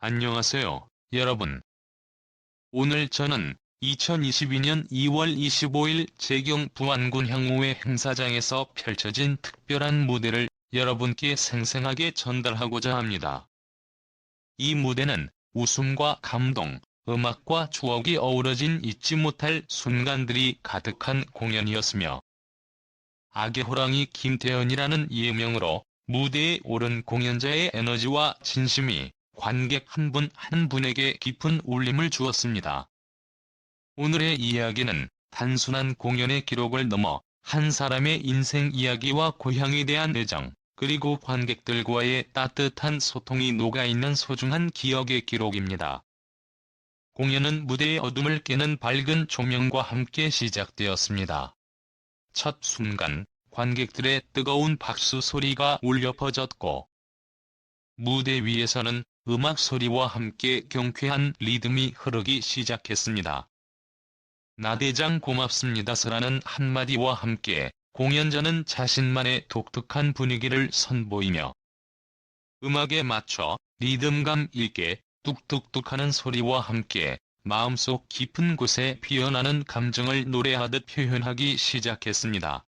안녕하세요, 여러분. 오늘 저는 2022년 2월 25일 재경 부안군 향후회 행사장에서 펼쳐진 특별한 무대를 여러분께 생생하게 전달하고자 합니다. 이 무대는 웃음과 감동, 음악과 추억이 어우러진 잊지 못할 순간들이 가득한 공연이었으며 악의 호랑이 김태현이라는 예명으로 무대에 오른 공연자의 에너지와 진심이 관객 한분한 분에게 깊은 울림을 주었습니다. 오늘의 이야기는 단순한 공연의 기록을 넘어 한 사람의 인생 이야기와 고향에 대한 애정, 그리고 관객들과의 따뜻한 소통이 녹아있는 소중한 기억의 기록입니다. 공연은 무대의 어둠을 깨는 밝은 조명과 함께 시작되었습니다. 첫 순간, 관객들의 뜨거운 박수 소리가 울려 퍼졌고, 무대 위에서는 음악 소리와 함께 경쾌한 리듬이 흐르기 시작했습니다. 나대장 고맙습니다서라는 한마디와 함께 공연자는 자신만의 독특한 분위기를 선보이며 음악에 맞춰 리듬감 있게 뚝뚝뚝 하는 소리와 함께 마음속 깊은 곳에 피어나는 감정을 노래하듯 표현하기 시작했습니다.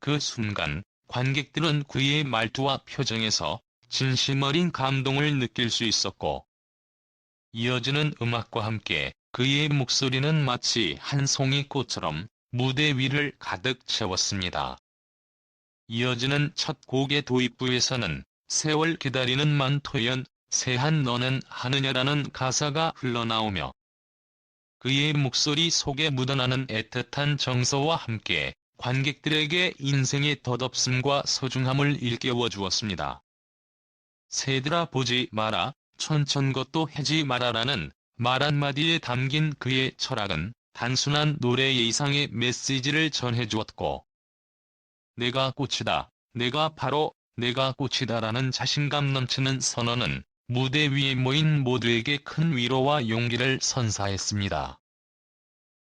그 순간 관객들은 그의 말투와 표정에서 진심 어린 감동을 느낄 수 있었고 이어지는 음악과 함께 그의 목소리는 마치 한 송이 꽃처럼 무대 위를 가득 채웠습니다. 이어지는 첫 곡의 도입부에서는 세월 기다리는 만토연 새한 너는 하느냐라는 가사가 흘러나오며 그의 목소리 속에 묻어나는 애틋한 정서와 함께 관객들에게 인생의 덧없음과 소중함을 일깨워 주었습니다. 새들아 보지 마라, 천천 것도 해지 마라라는 말 한마디에 담긴 그의 철학은 단순한 노래 이상의 메시지를 전해주었고 내가 꽃이다, 내가 바로 내가 꽃이다라는 자신감 넘치는 선언은 무대 위에 모인 모두에게 큰 위로와 용기를 선사했습니다.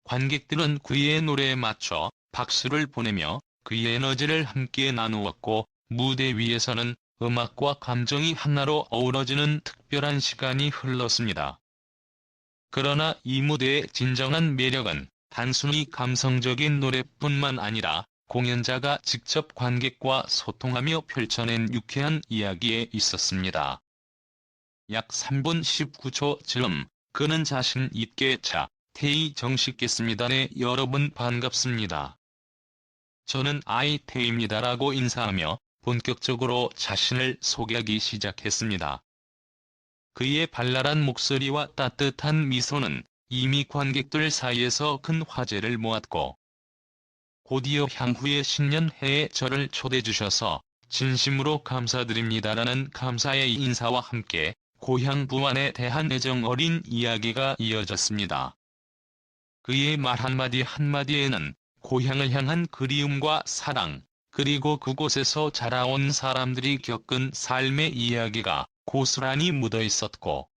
관객들은 그의 노래에 맞춰 박수를 보내며 그의 에너지를 함께 나누었고 무대 위에서는 음악과 감정이 하나로 어우러지는 특별한 시간이 흘렀습니다. 그러나 이 무대의 진정한 매력은 단순히 감성적인 노래뿐만 아니라 공연자가 직접 관객과 소통하며 펼쳐낸 유쾌한 이야기에 있었습니다. 약 3분 19초 즈음 그는 자신 있게 자, 테이 정식겠습니다 네 여러분 반갑습니다. 저는 아이테입니다라고 인사하며 본격적으로 자신을 소개하기 시작했습니다. 그의 발랄한 목소리와 따뜻한 미소는 이미 관객들 사이에서 큰 화제를 모았고 곧이어 향후의 신년회에 저를 초대해 주셔서 진심으로 감사드립니다라는 감사의 인사와 함께 고향 부안에 대한 애정 어린 이야기가 이어졌습니다. 그의 말 한마디 한마디에는 고향을 향한 그리움과 사랑, 그리고 그곳에서 자라온 사람들이 겪은 삶의 이야기가 고스란히 묻어 있었고,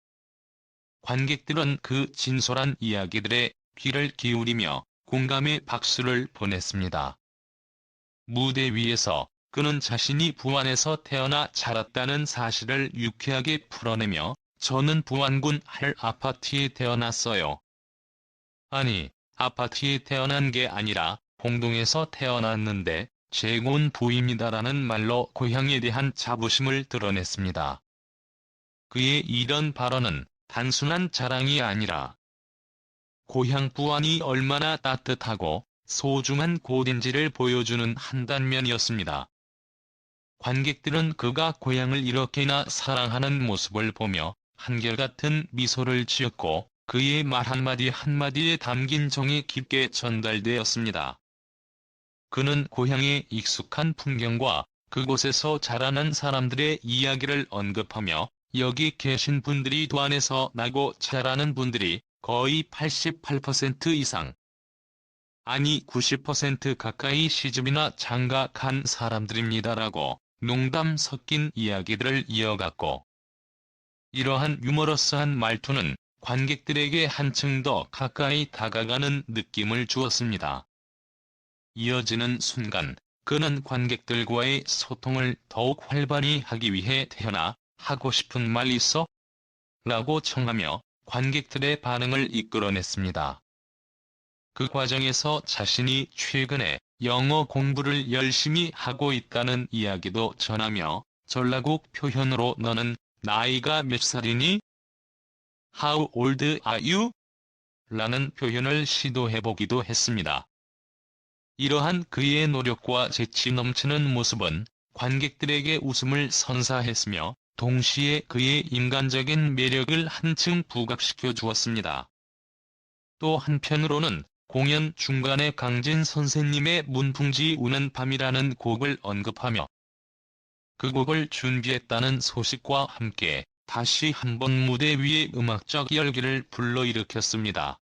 관객들은 그 진솔한 이야기들에 귀를 기울이며 공감의 박수를 보냈습니다. 무대 위에서 그는 자신이 부안에서 태어나 자랐다는 사실을 유쾌하게 풀어내며 저는 부안군 할 아파트에 태어났어요. 아니, 아파트에 태어난 게 아니라 봉동에서 태어났는데 제곤 부입니다라는 말로 고향에 대한 자부심을 드러냈습니다. 그의 이런 발언은 단순한 자랑이 아니라 고향 부안이 얼마나 따뜻하고 소중한 곳인지를 보여주는 한 단면이었습니다. 관객들은 그가 고향을 이렇게나 사랑하는 모습을 보며 한결같은 미소를 지었고 그의 말 한마디 한마디에 담긴 정이 깊게 전달되었습니다. 그는 고향의 익숙한 풍경과 그곳에서 자라난 사람들의 이야기를 언급하며 여기 계신 분들이 도안에서 나고 자라는 분들이 거의 88% 이상 아니 90% 가까이 시집이나 장가 간 사람들입니다라고 농담 섞인 이야기들을 이어갔고 이러한 유머러스한 말투는 관객들에게 한층 더 가까이 다가가는 느낌을 주었습니다. 이어지는 순간 그는 관객들과의 소통을 더욱 활발히 하기 위해 태어나 하고 싶은 말 있어? 라고 청하며 관객들의 반응을 이끌어냈습니다. 그 과정에서 자신이 최근에 영어 공부를 열심히 하고 있다는 이야기도 전하며 전라국 표현으로 너는 나이가 몇 살이니? How old are you? 라는 표현을 시도해보기도 했습니다. 이러한 그의 노력과 재치 넘치는 모습은 관객들에게 웃음을 선사했으며 동시에 그의 인간적인 매력을 한층 부각시켜 주었습니다. 또 한편으로는 공연 중간에 강진 선생님의 문풍지 우는 밤이라는 곡을 언급하며 그 곡을 준비했다는 소식과 함께 다시 한번 무대 위에 음악적 열기를 불러일으켰습니다.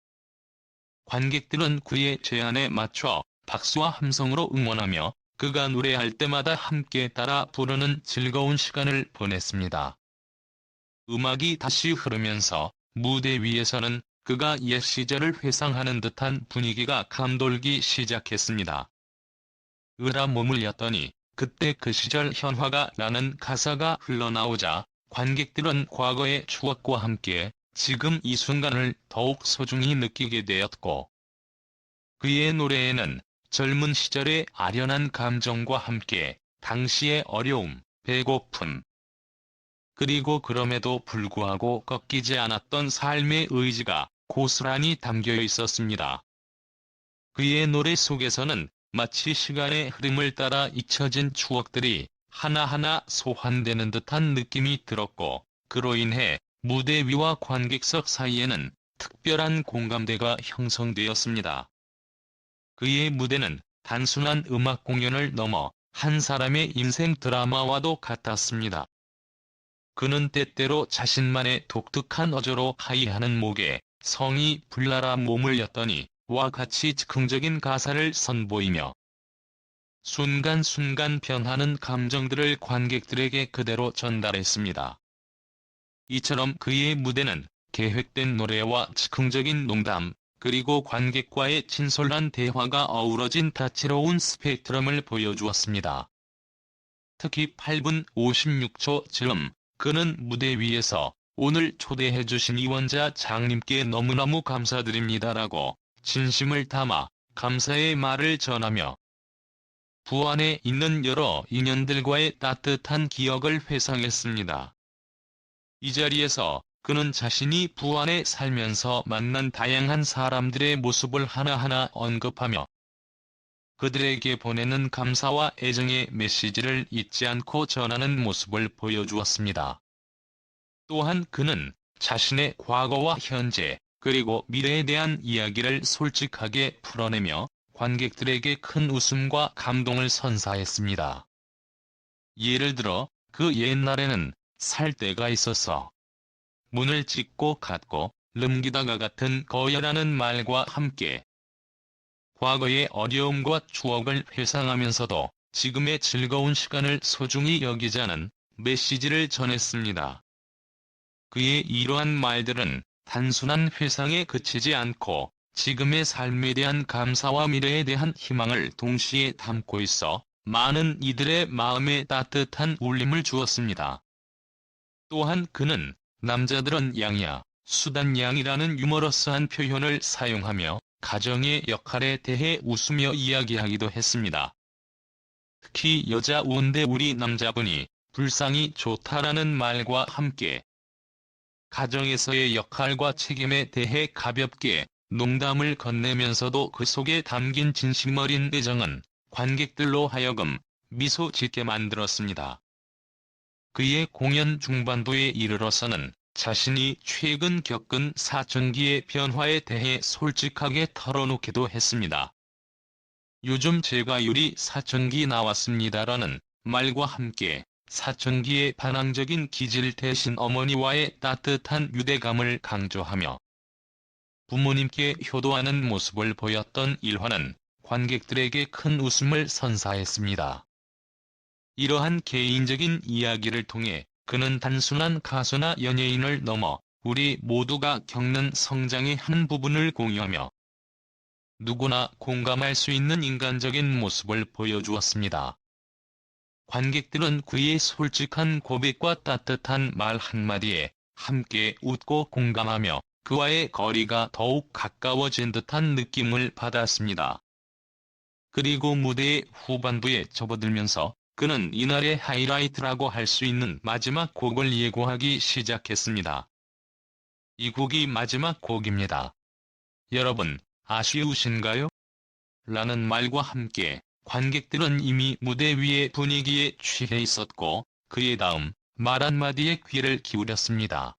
관객들은 그의 제안에 맞춰 박수와 함성으로 응원하며 그가 노래할 때마다 함께 따라 부르는 즐거운 시간을 보냈습니다. 음악이 다시 흐르면서 무대 위에서는 그가 옛 시절을 회상하는 듯한 분위기가 감돌기 시작했습니다. 으라 머물렸더니 그때 그 시절 현화가 라는 가사가 흘러나오자 관객들은 과거의 추억과 함께 지금 이 순간을 더욱 소중히 느끼게 되었고 그의 노래에는 젊은 시절의 아련한 감정과 함께 당시의 어려움, 배고픔, 그리고 그럼에도 불구하고 꺾이지 않았던 삶의 의지가 고스란히 담겨 있었습니다. 그의 노래 속에서는 마치 시간의 흐름을 따라 잊혀진 추억들이 하나하나 소환되는 듯한 느낌이 들었고, 그로 인해 무대 위와 관객석 사이에는 특별한 공감대가 형성되었습니다. 그의 무대는 단순한 음악 공연을 넘어 한 사람의 인생 드라마와도 같았습니다. 그는 때때로 자신만의 독특한 어조로 하이하는 목에 성이 불나라 몸을 였더니 와 같이 즉흥적인 가사를 선보이며 순간순간 변하는 감정들을 관객들에게 그대로 전달했습니다. 이처럼 그의 무대는 계획된 노래와 즉흥적인 농담, 그리고 관객과의 진솔한 대화가 어우러진 다채로운 스펙트럼을 보여주었습니다. 특히 8분 56초 즈음 그는 무대 위에서 오늘 초대해주신 이원자 장님께 너무너무 감사드립니다라고 진심을 담아 감사의 말을 전하며 부안에 있는 여러 인연들과의 따뜻한 기억을 회상했습니다. 이 자리에서 그는 자신이 부안에 살면서 만난 다양한 사람들의 모습을 하나하나 언급하며 그들에게 보내는 감사와 애정의 메시지를 잊지 않고 전하는 모습을 보여주었습니다. 또한 그는 자신의 과거와 현재, 그리고 미래에 대한 이야기를 솔직하게 풀어내며 관객들에게 큰 웃음과 감동을 선사했습니다. 예를 들어 그 옛날에는 살 때가 있었어. 문을 찍고 갔고 름기다가 같은 거여라는 말과 함께 과거의 어려움과 추억을 회상하면서도 지금의 즐거운 시간을 소중히 여기자는 메시지를 전했습니다. 그의 이러한 말들은 단순한 회상에 그치지 않고 지금의 삶에 대한 감사와 미래에 대한 희망을 동시에 담고 있어 많은 이들의 마음에 따뜻한 울림을 주었습니다. 또한 그는 남자들은 양이야, 수단 양이라는 유머러스한 표현을 사용하며 가정의 역할에 대해 웃으며 이야기하기도 했습니다. 특히 여자 우운데 우리 남자분이 불쌍히 좋다라는 말과 함께 가정에서의 역할과 책임에 대해 가볍게 농담을 건네면서도 그 속에 담긴 진심 어린 애정은 관객들로 하여금 미소 짓게 만들었습니다. 그의 공연 중반부에 이르러서는 자신이 최근 겪은 사춘기의 변화에 대해 솔직하게 털어놓기도 했습니다. 요즘 제가 유리 사춘기 나왔습니다라는 말과 함께 사춘기의 반항적인 기질 대신 어머니와의 따뜻한 유대감을 강조하며 부모님께 효도하는 모습을 보였던 일화는 관객들에게 큰 웃음을 선사했습니다. 이러한 개인적인 이야기를 통해 그는 단순한 가수나 연예인을 넘어 우리 모두가 겪는 성장의 한 부분을 공유하며 누구나 공감할 수 있는 인간적인 모습을 보여주었습니다. 관객들은 그의 솔직한 고백과 따뜻한 말 한마디에 함께 웃고 공감하며 그와의 거리가 더욱 가까워진 듯한 느낌을 받았습니다. 그리고 무대의 후반부에 접어들면서 그는 이날의 하이라이트라고 할 수 있는 마지막 곡을 예고하기 시작했습니다. 이 곡이 마지막 곡입니다. 여러분, 아쉬우신가요? 라는 말과 함께 관객들은 이미 무대 위의 분위기에 취해 있었고 그의 다음 말 한마디에 귀를 기울였습니다.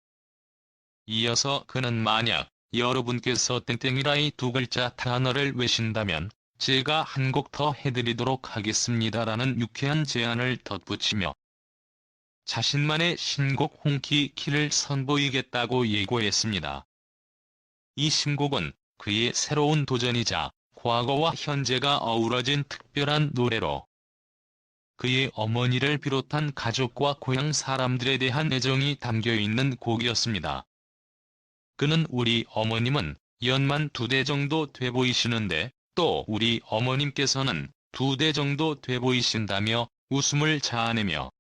이어서 그는 만약 여러분께서 땡땡이라이 두 글자 단어를 외신다면 제가 한 곡 더 해드리도록 하겠습니다라는 유쾌한 제안을 덧붙이며 자신만의 신곡 홍키 키를 선보이겠다고 예고했습니다. 이 신곡은 그의 새로운 도전이자 과거와 현재가 어우러진 특별한 노래로 그의 어머니를 비롯한 가족과 고향 사람들에 대한 애정이 담겨 있는 곡이었습니다. 그는 우리 어머님은 연만 두 대 정도 돼 보이시는데 또 우리 어머님께서는 두 대 정도 돼 보이신다며 웃음을 자아내며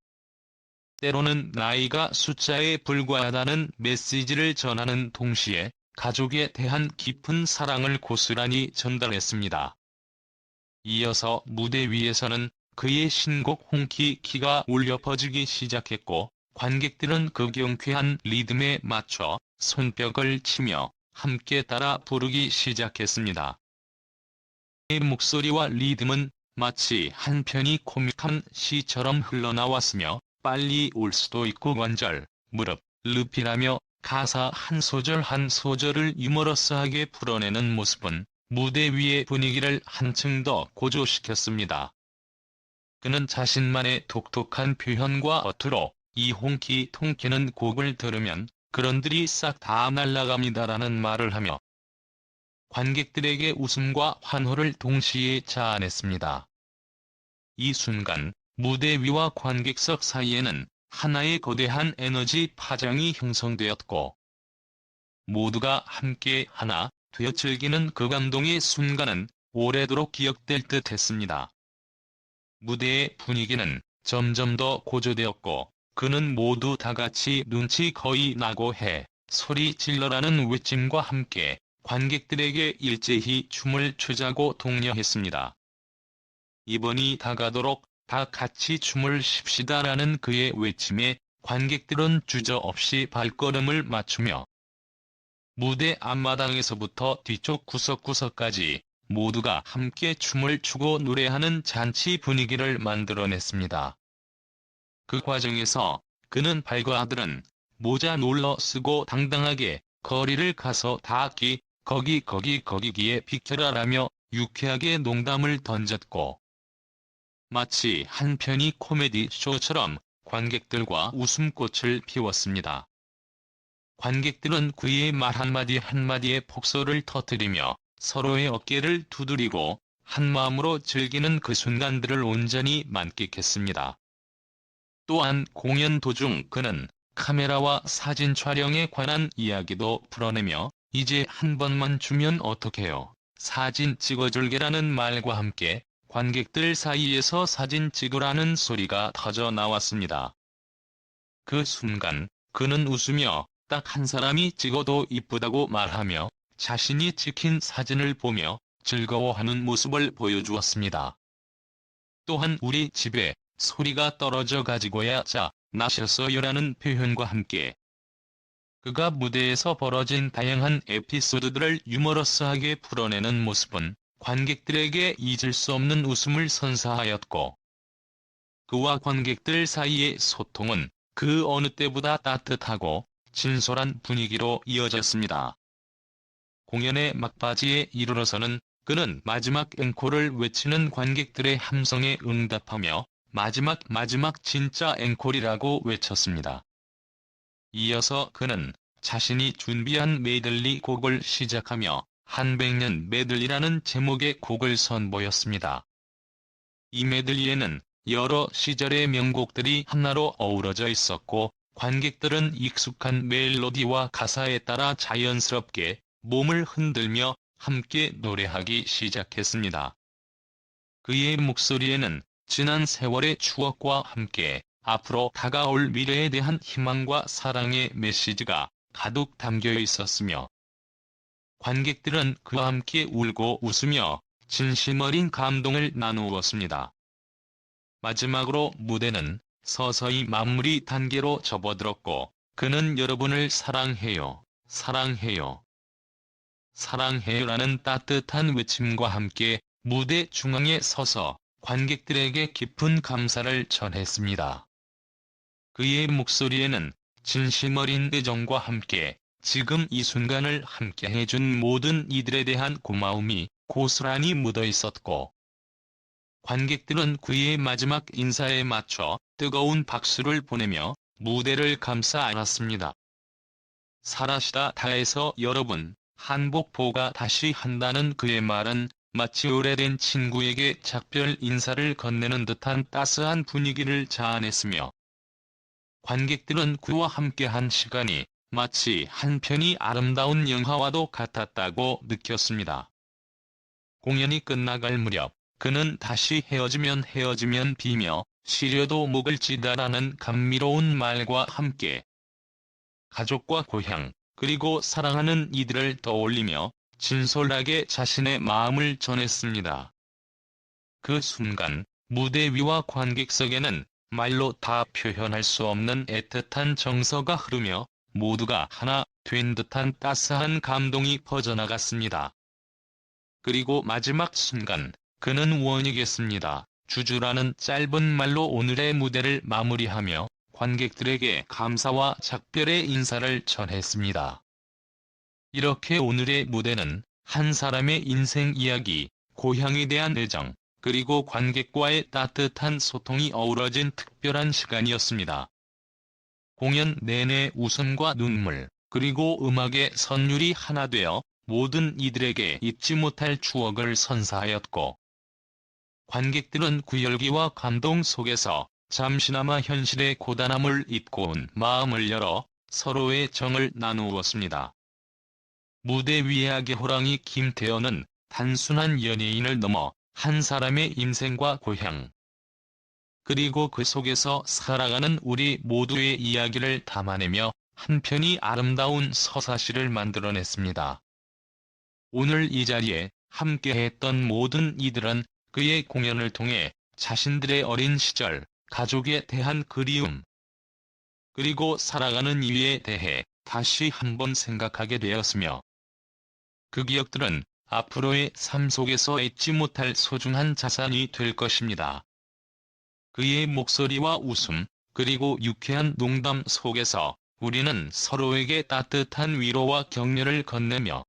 때로는 나이가 숫자에 불과하다는 메시지를 전하는 동시에 가족에 대한 깊은 사랑을 고스란히 전달했습니다. 이어서 무대 위에서는 그의 신곡 홍키 키가 울려 퍼지기 시작했고 관객들은 그 경쾌한 리듬에 맞춰 손뼉을 치며 함께 따라 부르기 시작했습니다. 목소리와 리듬은 마치 한편이 코믹한 시처럼 흘러나왔으며 빨리 올 수도 있고 관절, 무릎, 르피라며 가사 한 소절 한 소절을 유머러스하게 풀어내는 모습은 무대 위의 분위기를 한층 더 고조시켰습니다. 그는 자신만의 독특한 표현과 어투로 이 홍키 통키는 곡을 들으면 그런들이 싹 다 날아갑니다라는 말을 하며 관객들에게 웃음과 환호를 동시에 자아냈습니다. 이 순간 무대 위와 관객석 사이에는 하나의 거대한 에너지 파장이 형성되었고 모두가 함께 하나 되어 즐기는 그 감동의 순간은 오래도록 기억될 듯 했습니다. 무대의 분위기는 점점 더 고조되었고 그는 모두 다같이 눈치 거의 나고 해 소리 질러라는 외침과 함께 관객들에게 일제히 춤을 추자고 독려했습니다. 이번이 다가도록 다 같이 춤을 쉽시다라는 그의 외침에 관객들은 주저없이 발걸음을 맞추며 무대 앞마당에서부터 뒤쪽 구석구석까지 모두가 함께 춤을 추고 노래하는 잔치 분위기를 만들어냈습니다. 그 과정에서 그는 발과 아들은 모자 놀러 쓰고 당당하게 거리를 가서 닿기 거기 거기 거기기에 비켜라라며 유쾌하게 농담을 던졌고 마치 한 편의 코미디 쇼처럼 관객들과 웃음꽃을 피웠습니다. 관객들은 그의 말 한마디 한마디에 폭소를 터뜨리며 서로의 어깨를 두드리고 한마음으로 즐기는 그 순간들을 온전히 만끽했습니다. 또한 공연 도중 그는 카메라와 사진 촬영에 관한 이야기도 풀어내며 이제 한 번만 주면 어떡해요. 사진 찍어줄게라는 말과 함께 관객들 사이에서 사진 찍으라는 소리가 터져 나왔습니다. 그 순간 그는 웃으며 딱 한 사람이 찍어도 이쁘다고 말하며 자신이 찍힌 사진을 보며 즐거워하는 모습을 보여주었습니다. 또한 우리 집에 소리가 떨어져 가지고야 자, 나셨어요라는 표현과 함께 그가 무대에서 벌어진 다양한 에피소드들을 유머러스하게 풀어내는 모습은 관객들에게 잊을 수 없는 웃음을 선사하였고 그와 관객들 사이의 소통은 그 어느 때보다 따뜻하고 진솔한 분위기로 이어졌습니다. 공연의 막바지에 이르러서는 그는 마지막 앵콜을 외치는 관객들의 함성에 응답하며 마지막 마지막 진짜 앵콜이라고 외쳤습니다. 이어서 그는 자신이 준비한 메들리 곡을 시작하며 한백년 메들리라는 제목의 곡을 선보였습니다. 이 메들리에는 여러 시절의 명곡들이 하나로 어우러져 있었고 관객들은 익숙한 멜로디와 가사에 따라 자연스럽게 몸을 흔들며 함께 노래하기 시작했습니다. 그의 목소리에는 지난 세월의 추억과 함께 앞으로 다가올 미래에 대한 희망과 사랑의 메시지가 가득 담겨 있었으며 관객들은 그와 함께 울고 웃으며 진심 어린 감동을 나누었습니다. 마지막으로 무대는 서서히 마무리 단계로 접어들었고 그는 여러분을 사랑해요, 사랑해요, 사랑해요라는 따뜻한 외침과 함께 무대 중앙에 서서 관객들에게 깊은 감사를 전했습니다. 그의 목소리에는 진심 어린 애정과 함께 지금 이 순간을 함께 해준 모든 이들에 대한 고마움이 고스란히 묻어 있었고, 관객들은 그의 마지막 인사에 맞춰 뜨거운 박수를 보내며 무대를 감싸 안았습니다. 사라시다 다에서 여러분, 한복보가 다시 한다는 그의 말은 마치 오래된 친구에게 작별 인사를 건네는 듯한 따스한 분위기를 자아냈으며 관객들은 그와 함께한 시간이 마치 한 편이 아름다운 영화와도 같았다고 느꼈습니다. 공연이 끝나갈 무렵 그는 다시 헤어지면 헤어지면 비며 시려도 목을 찌다라는 감미로운 말과 함께 가족과 고향 그리고 사랑하는 이들을 떠올리며 진솔하게 자신의 마음을 전했습니다. 그 순간 무대 위와 관객석에는 말로 다 표현할 수 없는 애틋한 정서가 흐르며 모두가 하나 된 듯한 따스한 감동이 퍼져나갔습니다. 그리고 마지막 순간 그는 원이겠습니다. 주주라는 짧은 말로 오늘의 무대를 마무리하며 관객들에게 감사와 작별의 인사를 전했습니다. 이렇게 오늘의 무대는 한 사람의 인생 이야기, 고향에 대한 애정, 그리고 관객과의 따뜻한 소통이 어우러진 특별한 시간이었습니다. 공연 내내 웃음과 눈물, 그리고 음악의 선율이 하나 되어 모든 이들에게 잊지 못할 추억을 선사하였고, 관객들은 그 열기와 감동 속에서 잠시나마 현실의 고단함을 잊고 온 마음을 열어 서로의 정을 나누었습니다. 무대 위의 악의 호랑이 김태현은 단순한 연예인을 넘어 한 사람의 인생과 고향, 그리고 그 속에서 살아가는 우리 모두의 이야기를 담아내며 한편이 아름다운 서사시를 만들어냈습니다. 오늘 이 자리에 함께했던 모든 이들은 그의 공연을 통해 자신들의 어린 시절, 가족에 대한 그리움, 그리고 살아가는 이유에 대해 다시 한번 생각하게 되었으며, 그 기억들은 앞으로의 삶 속에서 잊지 못할 소중한 자산이 될 것입니다. 그의 목소리와 웃음, 그리고 유쾌한 농담 속에서 우리는 서로에게 따뜻한 위로와 격려를 건네며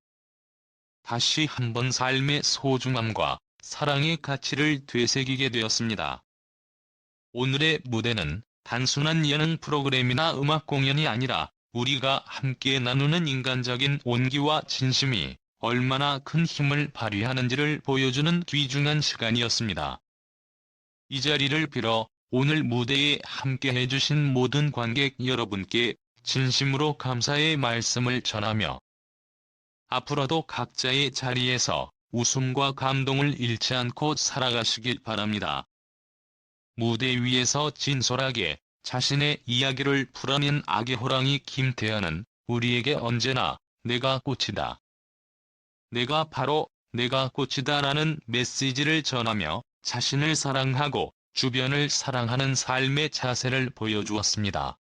다시 한번 삶의 소중함과 사랑의 가치를 되새기게 되었습니다. 오늘의 무대는 단순한 예능 프로그램이나 음악 공연이 아니라 우리가 함께 나누는 인간적인 온기와 진심이 얼마나 큰 힘을 발휘하는지를 보여주는 귀중한 시간이었습니다. 이 자리를 빌어 오늘 무대에 함께 해주신 모든 관객 여러분께 진심으로 감사의 말씀을 전하며 앞으로도 각자의 자리에서 웃음과 감동을 잃지 않고 살아가시길 바랍니다. 무대 위에서 진솔하게 자신의 이야기를 풀어낸 아기 호랑이 김태현은 우리에게 언제나 내가 꽃이다. 내가 바로 내가 꽃이다 라는 메시지를 전하며 자신을 사랑하고 주변을 사랑하는 삶의 자세를 보여주었습니다.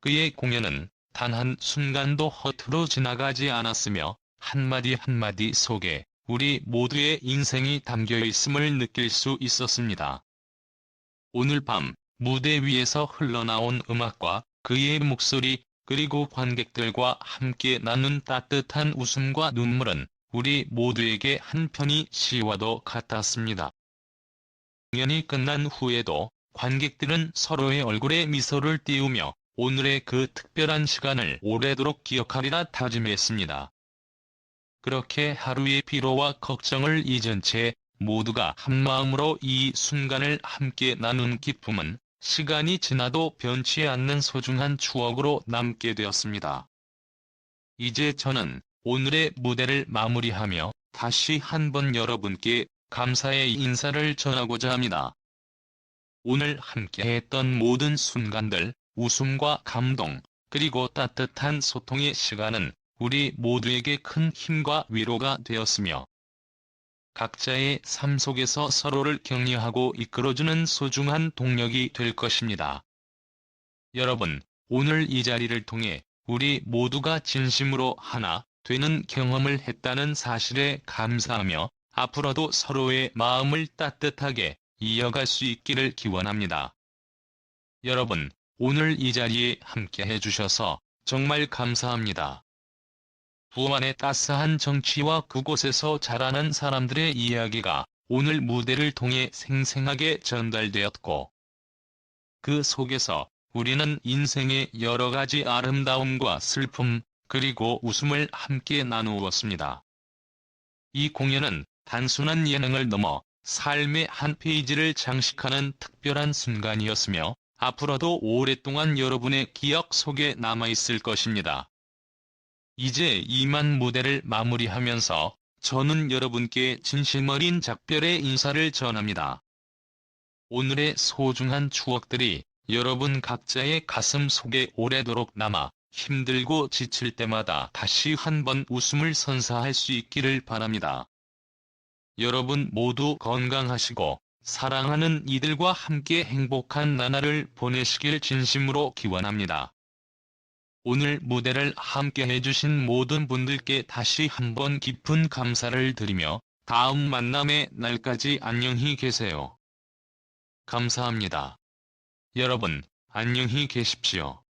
그의 공연은 단 한 순간도 허투루 지나가지 않았으며 한마디 한마디 속에 우리 모두의 인생이 담겨 있음을 느낄 수 있었습니다. 오늘 밤 무대 위에서 흘러나온 음악과 그의 목소리 그리고 관객들과 함께 나눈 따뜻한 웃음과 눈물은 우리 모두에게 한편이 시와도 같았습니다. 공연이 끝난 후에도 관객들은 서로의 얼굴에 미소를 띄우며 오늘의 그 특별한 시간을 오래도록 기억하리라 다짐했습니다. 그렇게 하루의 피로와 걱정을 잊은 채 모두가 한마음으로 이 순간을 함께 나눈 기쁨은 시간이 지나도 변치 않는 소중한 추억으로 남게 되었습니다. 이제 저는 오늘의 무대를 마무리하며 다시 한번 여러분께 감사의 인사를 전하고자 합니다. 오늘 함께했던 모든 순간들, 웃음과 감동, 그리고 따뜻한 소통의 시간은 우리 모두에게 큰 힘과 위로가 되었으며 각자의 삶 속에서 서로를 격려하고 이끌어주는 소중한 동력이 될 것입니다. 여러분, 오늘 이 자리를 통해 우리 모두가 진심으로 하나 되는 경험을 했다는 사실에 감사하며 앞으로도 서로의 마음을 따뜻하게 이어갈 수 있기를 기원합니다. 여러분, 오늘 이 자리에 함께 해주셔서 정말 감사합니다. 부안의 따스한 정치와 그곳에서 자라는 사람들의 이야기가 오늘 무대를 통해 생생하게 전달되었고, 그 속에서 우리는 인생의 여러 가지 아름다움과 슬픔, 그리고 웃음을 함께 나누었습니다. 이 공연은 단순한 예능을 넘어 삶의 한 페이지를 장식하는 특별한 순간이었으며, 앞으로도 오랫동안 여러분의 기억 속에 남아있을 것입니다. 이제 이만 무대를 마무리하면서 저는 여러분께 진심 어린 작별의 인사를 전합니다. 오늘의 소중한 추억들이 여러분 각자의 가슴 속에 오래도록 남아 힘들고 지칠 때마다 다시 한번 웃음을 선사할 수 있기를 바랍니다. 여러분 모두 건강하시고 사랑하는 이들과 함께 행복한 나날을 보내시길 진심으로 기원합니다. 오늘 무대를 함께 해주신 모든 분들께 다시 한번 깊은 감사를 드리며 다음 만남의 날까지 안녕히 계세요. 감사합니다. 여러분, 안녕히 계십시오.